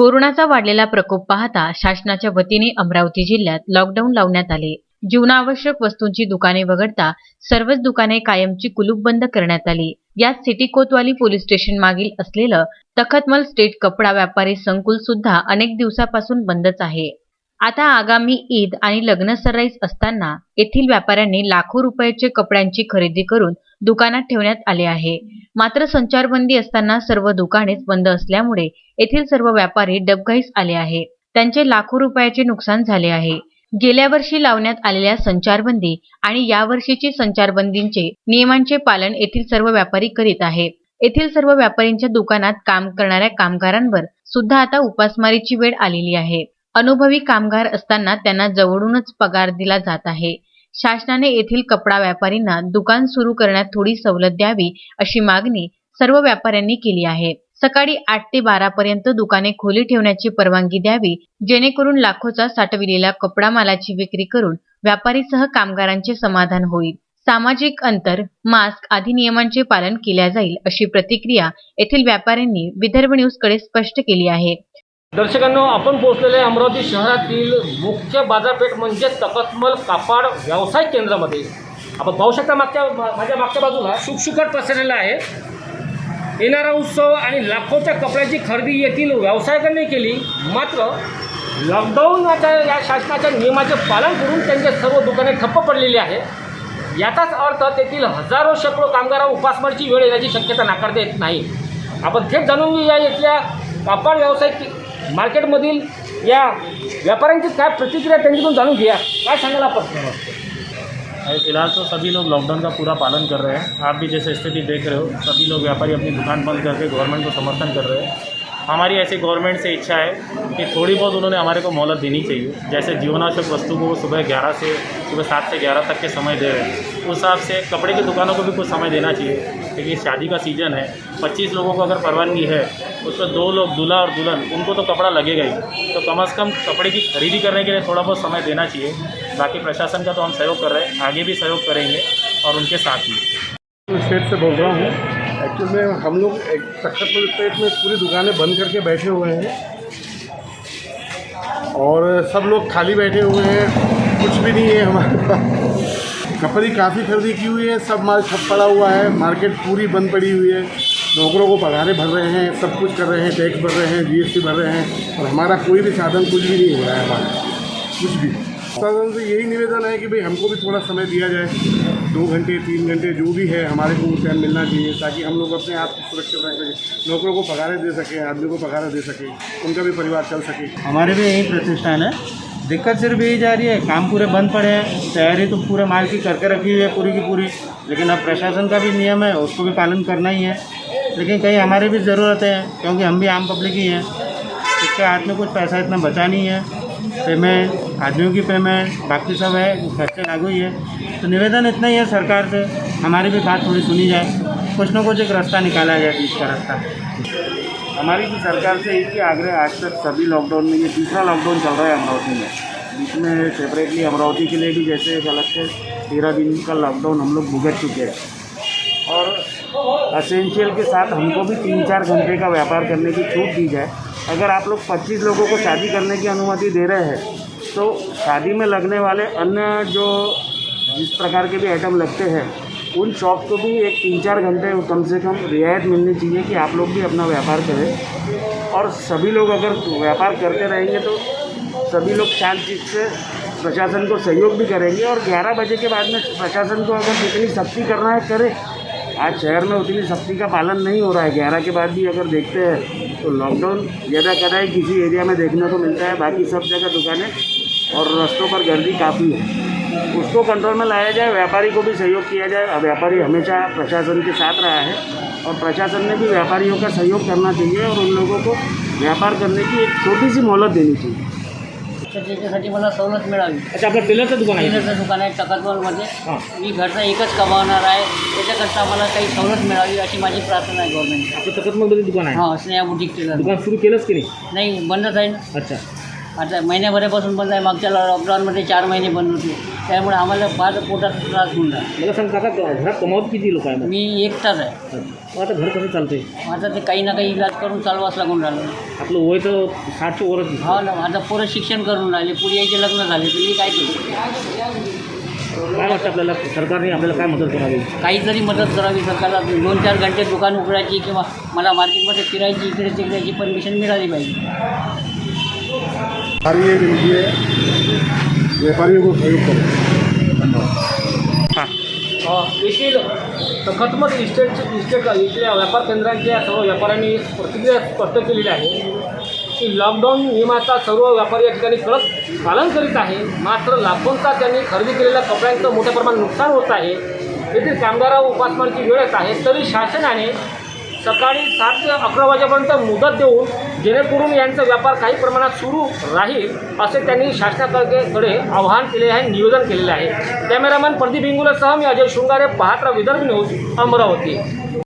कोरोनाचा वाढलेला प्रकोप पाहता शासनाच्या वतीने अमरावती जिल्ह्यात लॉकडाऊन लावण्यात आले. जीवनावश्यक वस्तूंची दुकाने वगळता सर्वच दुकाने कायमची कुलूप बंद करण्यात आली. यात सिटी कोतवाली पोलीस स्टेशन मागील असलेलं तखतमल स्टेट कपडा व्यापारी संकुल सुद्धा अनेक दिवसापासून बंदच आहे. आता आगामी ईद आणि लग्न सराईस असताना येथील व्यापाऱ्यांनी लाखो रुपयाचे कपड्यांची खरेदी करून दुकानात ठेवण्यात आले आहे. मात्र संचारबंदी असताना सर्व दुकानेच बंद असल्यामुळे येथील सर्व व्यापारी डबघाईस आले आहे. त्यांचे लाखो रुपयाचे नुकसान झाले आहे. गेल्या वर्षी लावण्यात आलेल्या संचारबंदी आणि यावर्षीची संचारबंदींचे नियमांचे पालन येथील सर्व व्यापारी करीत आहेत येथील सर्व व्यापारींच्या दुकानात काम करणाऱ्या कामगारांवर सुद्धा आता उपासमारीची वेळ आलेली आहे. अनुभवी कामगार असताना त्यांना जवळूनच पगार दिला जात आहे. शासनाने येथील कपडा व्यापारींना दुकान सुरू करण्यात थोडी सवलत द्यावी अशी मागणी सर्व व्यापाऱ्यांनी केली आहे. सकाळी आठ ते बारा पर्यंत दुकाने खोली ठेवण्याची परवानगी द्यावी जेणेकरून लाखोचा साठविलेला कपडा मालाची विक्री करून व्यापारीसह कामगारांचे समाधान होईल. सामाजिक अंतर मास्क आदी नियमांचे पालन केल्या जाईल अशी प्रतिक्रिया येथील व्यापाऱ्यांनी विदर्भ न्यूजकडे स्पष्ट केली आहे. दर्शकांनो आपण पोहोचलेले अमरावती शहरातील मुख्य बाजारपेठ म्हणजे तकतमल कापड व्यावसायिक केंद्रामध्ये. आपण पाहू शकता मागच्या माझ्या मागच्या बाजूला शुकशुकाट पसरलेला आहे. येणारा उत्सव आणि लाखोच्या कपड्याची खरेदी येथील व्यावसायिकांनी केली. मात्र लॉकडाऊनच्या या शासनाच्या नियमाचे पालन करून त्यांचे सर्व दुकाने ठप्प पडलेली आहे. याचाच अर्थ तेथील हजारो शेकडो कामगार उपासमारची वेळ येण्याची शक्यता नाकारता येत नाही. आपण थेट जाणून घेऊया इथल्या कापड व्यावसायिक मार्केटमधील या व्यापाऱ्यांची काय प्रतिक्रिया त्यांच्याकडून जाणून घ्या काय सांगायला आपण? फिलहाल तो सभी लोग लॉकडाउन का पूरा पालन कर रहे हैं। आप भी जैसे स्थिति देख रहे हो सभी लोग व्यापारी अपनी दुकान बंद करके गवर्नमेंट को समर्थन कर रहे हैं। हमारी ऐसी गवर्नमेंट से इच्छा है कि थोड़ी बहुत उन्होंने हमारे को मोहलत देनी चाहिए। जैसे जीवनावश्यक वस्तु को सुबह ग्यारह से, सुबह सात से ग्यारह तक के समय दे रहे हैं। उस हिसाब से कपड़े की दुकानों को भी कुछ समय देना चाहिए, क्योंकि शादी का सीज़न है। पच्चीस लोगों को अगर परवानगी है, उसमें दो लोग, दूल्हा और दुल्हन, उनको तो कपड़ा लगेगा ही। तो कम अज़ कम कपड़े की खरीदी करने के लिए थोड़ा बहुत समय देना चाहिए। बाकी प्रशासन का तो हम सहयोग कर रहे हैं, आगे भी सहयोग करेंगे और उनके साथ ही स्टेट से बोल रहा हूँ। एक्चुअल में, हम लोग तखतपुर स्टेट में पूरी दुकानें बंद करके बैठे हुए हैं। और सब लोग खाली बैठे हुए हैं। कुछ भी नहीं है हमारे पास। कपड़े काफ़ी खरीदी की हुई है, सब माल ठप पड़ा हुआ है। मार्केट पूरी बंद पड़ी हुई है। नौकरों को पगारें भर रहे हैं, सब कुछ कर रहे हैं, टैक्स भर रहे हैं जीएसटी भर रहे हैं। और हमारा कोई भी साधन कुछ भी नहीं हो रहा है हमारा कुछ भी। शासन से यही निवेदन है कि भाई हमको भी थोड़ा समय दिया जाए। दो घंटे, तीन घंटे जो भी है, हमारे को टाइम मिलना चाहिए ताकि हम लोग अपने आप को सुरक्षित रख सकें, नौकरों को पगारें दे सकें आदमी को पगारें दे सकें, उनका भी परिवार चल सके। हमारे भी यही प्रतिष्ठान है। दिक्कत सिर्फ़ यही जा रही है, काम पूरे बंद पड़े हैं, तैयारी तो पूरे माल की करके रखी हुई है पूरी की पूरी, लेकिन अब प्रशासन का भी नियम है, उसको भी पालन करना ही है। लेकिन कहीं हमारी भी ज़रूरत है, क्योंकि हम भी आम पब्लिक ही हैं, इसके हाथ में कुछ पैसा इतना बचा नहीं है। पेमेंट, आदमियों की पेमेंट, बाकी सब है, खर्चे लागू ही है। तो निवेदन इतना ही है सरकार से, हमारी भी बात थोड़ी सुनी जाए। कुछ ना कुछ एक रास्ता निकाला जाए बीच का रास्ता। हमारी भी सरकार से एक ही आग्रह, आज तक सभी लॉकडाउन में ये तीसरा लॉकडाउन चल रहा है अमरावती में। बीच में सेपरेटली अमरावती के लिए भी जैसे एक अलग से तेरह दिन का लॉकडाउन हम लोग भुगत चुके हैं। और असेंशियल के साथ हमको भी तीन चार घंटे का व्यापार करने की छूट दी जाए। अगर आप लोग पच्चीस लोगों को शादी करने की अनुमति दे रहे हैं तो शादी में लगने वाले अन्य जो जिस प्रकार के भी आइटम लगते हैं, उन शॉप को भी एक तीन चार घंटे कम से कम रियायत मिलनी चाहिए कि आप लोग भी अपना व्यापार करें। और सभी लोग अगर व्यापार करते रहेंगे तो सभी लोग शांत चित्त से प्रशासन को सहयोग भी करेंगे और 11 बजे के बाद में प्रशासन को अगर जितनी सख्ती करना है, करे। आज शहर में उतनी सख्ती का पालन नहीं हो रहा है। ग्यारह के बाद भी अगर देखते हैं तो लॉकडाउन ज़्यादा कदाई किसी एरिया में देखने को मिलता है। बाकी सब जगह दुकानें और रस्तों पर गर्दी काफ़ी है। उसको कंट्रोल में लाया जाए व्यापारी को भी सहयोग किया जाए। और व्यापारी हमेशा प्रशासन के साथ रहा है और प्रशासन ने भी व्यापारियों का सहयोग करना चाहिए और उन लोगों को व्यापार करने की एक छोटी सी मोहलत देनी चाहिए। तर त्याच्यासाठी मला सवलत मिळावी. अच्छा आपलं टेलरचं दुकान आहे. टेलरचं दुकान आहे टकतमलमध्ये हाँ. मी घरचा एकच कमावणार आहे. त्याच्याकरता मला काही सवलत मिळावी अशी माझी प्रार्थना आहे गव्हर्नमेंट आपलं तकतमध्ये दुकान आहे. हाँ स्नेहा बुटीक टेलर दुकान सुरू केलंच की नाही? नाही बंदच आहे. ना अच्छा. आता महिन्याभरापासून बंद आहे मागच्या लॉकडाऊनमध्ये चार महिने बंद होते. त्यामुळे आम्हाला फार पोटात त्रास होऊन राहिला. मला सांग काका घरात कमावत किती लोक आहे मी एकटाच आहे. आता घर कसं चालतंय? आता ते काही ना काही इलाज करून चालवाच लागून राहिलं. आपलं वय तर साठच्या वरच दिसतं. हो ना आता पोरं शिक्षण करून राहिले पुढे यायचे लग्न झाले तर मी काय केलं काय वाटतं आपल्याला? सरकारने आपल्याला काय मदत करावी? काहीतरी मदत करावी सरकारला. दोन चार घंटे दुकान उघडायची किंवा मला मार्केटमध्ये फिरायची इकडे तिकडेची परमिशन मिळाली पाहिजे. और ये विनती है. व्यापारियों को सहयोग येथील इस्टेट इस्टेट इथल्या व्यापार केंद्रांच्या सर्व व्यापाऱ्यांनी प्रतिक्रिया स्पष्ट केलेली आहे की लॉकडाऊन नियमाचा सर्व व्यापारी या ठिकाणी कडक पालन करीत आहे. मात्र लाखोंचा त्यांनी खरेदी केलेल्या कपड्यांचं मोठ्या प्रमाणात नुकसान होत आहे. येथील कामगार उपासमानची वेळ येत आहे. तरी शासनाने सकाळी सात ते अकरा वाजेपर्यंत मुदत देऊन जेणेकरून यांचा व्यापार काही प्रमाणात सुरू राहील असे त्यांनी शासनाकडे आवाहन केले आहे निवेदन केलेले आहे. कॅमेरामॅन प्रदीप इंगुलेसह मी अजय शृंगारे पाहत्रा विदर्भ न्यूज अमरावती.